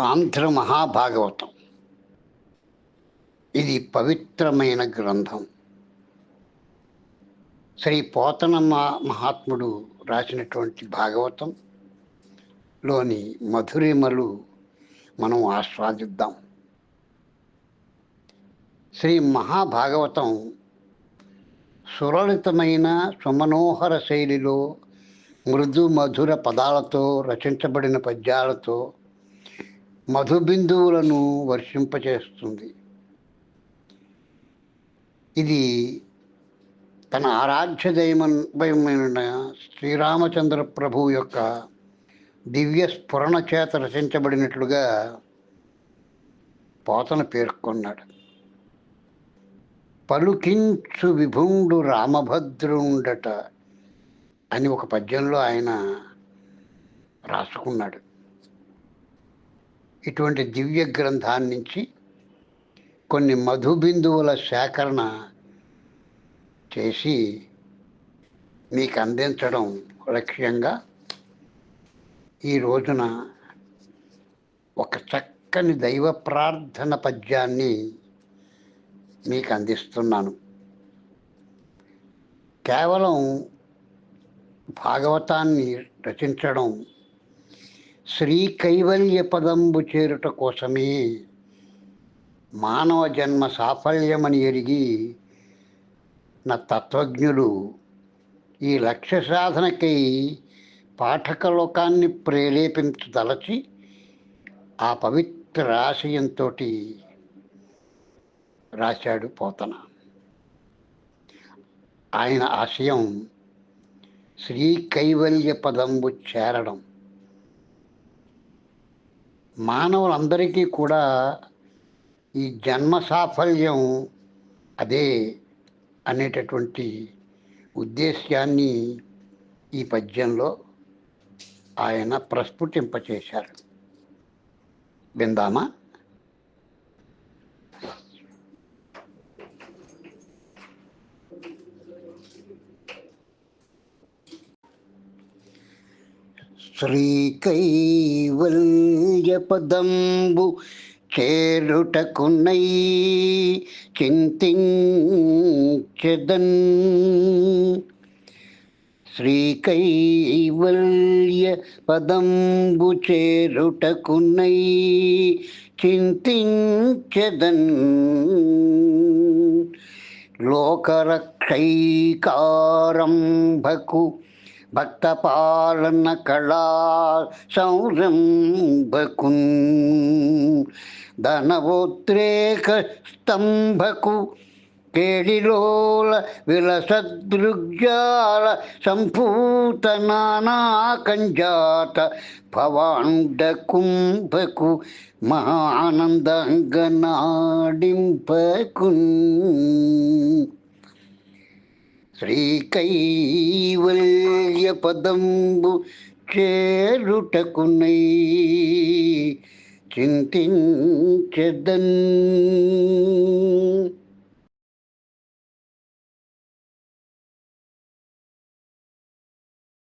ఆంధ్ర మహాభాగవతం ఇది పవిత్రమైన గ్రంథం. శ్రీ పోతనమ్మ మహాత్ముడు రాసినటువంటి భాగవతం లోని మధురిమలు మనం ఆస్వాదిద్దాం. శ్రీ మహాభాగవతం సులలితమైన సుమనోహర శైలిలో మృదు మధుర పదాలతో రచించబడిన పద్యాలతో మధుబిందువులను వర్షింపచేస్తుంది. ఇది తన ఆరాధ్య దైవమైన శ్రీరామచంద్ర ప్రభువు యొక్క దివ్య స్ఫురణ చేత రచించబడినట్లుగా పోతన పేర్కొన్నాడు. పలుకించు విభుండు రామభద్రుండట అని ఒక పద్యంలో ఆయన రాసుకున్నాడు. ఇటువంటి దివ్య గ్రంథాన్ని నుంచి కొన్ని మధుబిందువుల సేకరణ చేసి మీకు అందించడం లక్ష్యంగా ఈ రోజున ఒక చక్కని దైవ ప్రార్థన పద్యాన్ని మీకు అందిస్తున్నాను. కేవలం భాగవతాన్ని రచించడం శ్రీ కైవల్య పదంబు చేరుట కోసమే మానవ జన్మ సాఫల్యమని ఎరిగి నా తత్వజ్ఞులు ఈ లక్ష్య సాధనకై పాఠకలోకాన్ని ప్రేరేపించదలచి ఆ పవిత్ర ఆశయంతో రాశాడు పోతన. ఆయన ఆశయం శ్రీ కైవల్య పదంబు చేరడం. మానవులందరికీ కూడా ఈ జన్మ సాఫల్యం అదే అనేటటువంటి ఉద్దేశ్యాన్ని ఈ పద్యంలో ఆయన ప్రస్ఫుటింపచేశారు. విందామా? శ్రీకైవల్యపదంబు చేరుటకున్నై చింతించదన్. శ్రీకైవల్య పదంబు చేరుటకున్నై చింతించదన్. లోకరక్షైకారంభకు ഭക്തപാലന കലാസംരംഭകും ധനവോദ്രേക സ്തംഭകു കേളിലോല വിലസദൃഗ്ജാല സംഭൂത നാനാകഞ്ചാത ഭവാണ്ട കുംഭകു മഹാനന്ദ അംഗനാടിംഭകും శ్రీకైవల్య పదంబు చేరుటకునై చింతించదన్.